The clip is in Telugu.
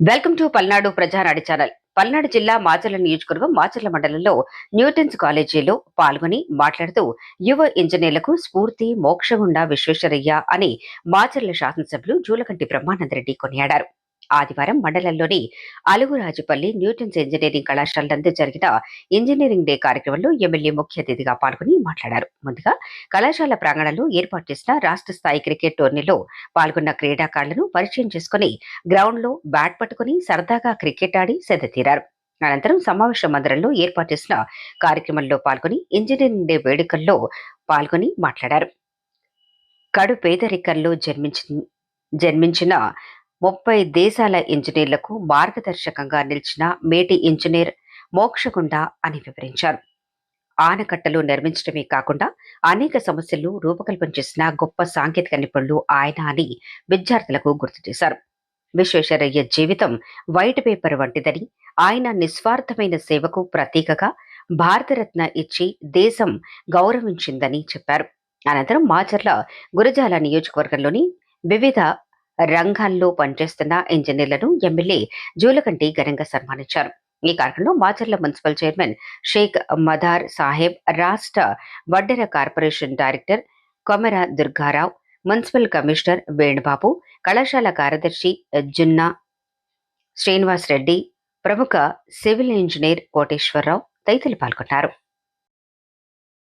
Welcome to Palnadu Prajanadu channel. Palnadu జిల్లా మాచర్ల నియోజకవర్గం మాచర్ల మండలంలో న్యూటన్స్ కాలేజీలో పాల్గొని మాట్లాడుతూ యువ ఇంజనీర్లకు స్ఫూర్తి మోక్షగుండా విశ్వేశ్వరయ్య అని మాచర్ల శాసనసభ్యులు జూలకంటి బ్రహ్మానందరెడ్డి కొనియాడారు. ఆదివారం మండలంలోని అలుగురాజుపల్లి న్యూటన్స్ ఇంజనీరింగ్ కళాశాల నందు జరిగిన ఇంజనీరింగ్ డే కార్యక్రమంలో ఎమ్మెల్యే ముఖ్య అతిథిగా పాల్గొని మాట్లాడారు. ముందుగా కళాశాల ప్రాంగణంలో ఏర్పాటు చేసిన రాష్ట్ర స్థాయి క్రికెట్ టోర్నీలో పాల్గొన్న క్రీడాకారులను పరిచయం చేసుకుని గ్రౌండ్లో బ్యాట్ పట్టుకుని సరదాగా క్రికెట్ ఆడి సెదతీరారు అనంతరం సమావేశ మందిరంలో ఏర్పాటు చేసిన కార్యక్రమంలో పాల్గొని ఇంజనీరింగ్ డే వేడుకల్లో పాల్గొని మాట్లాడారు. కడు పేదరికంలో జన్మించి జన్మించిన ముప్పై దేశాల ఇంజనీర్లకు మార్గదర్శకంగా నిలిచిన మేటి ఇంజనీర్ మోక్షగుండ అని వివరించారు. ఆనకట్టలు నిర్మించడమే కాకుండా అనేక సమస్యలను రూపకల్పన చేసిన గొప్ప సాంకేతిక నిపుణులు ఆయన అని విద్యార్థులకు గుర్తు చేశారు. విశ్వేశ్వరయ్య జీవితం వైట్ పేపర్ వంటిదని ఆయన నిస్వార్థమైన సేవకు ప్రతీకగా భారతరత్న ఇచ్చి దేశం గౌరవించిందని చెప్పారు. అనంతరం మాచర్ల గురజాల నియోజకవర్గంలోని వివిధ రంగాల్లో పనిచేస్తున్న ఇంజనీర్లను ఎమ్మెల్యే జూలకంటి ఘనంగా సన్మానించారు. ఈ కార్యక్రమంలో మాచర్ల మున్సిపల్ చైర్మన్ షేక్ మదార్ సాహెబ్ రాష్ట్ర Vaddera corporation director Komera Durgarao municipal commissioner Venubabu కళాశాల కార్యదర్శి జున్నా శ్రీనివాస్ రెడ్డి ప్రముఖ సివిల్ ఇంజనీర్ కోటేశ్వరరావు తదితరులు పాల్గొన్నారు.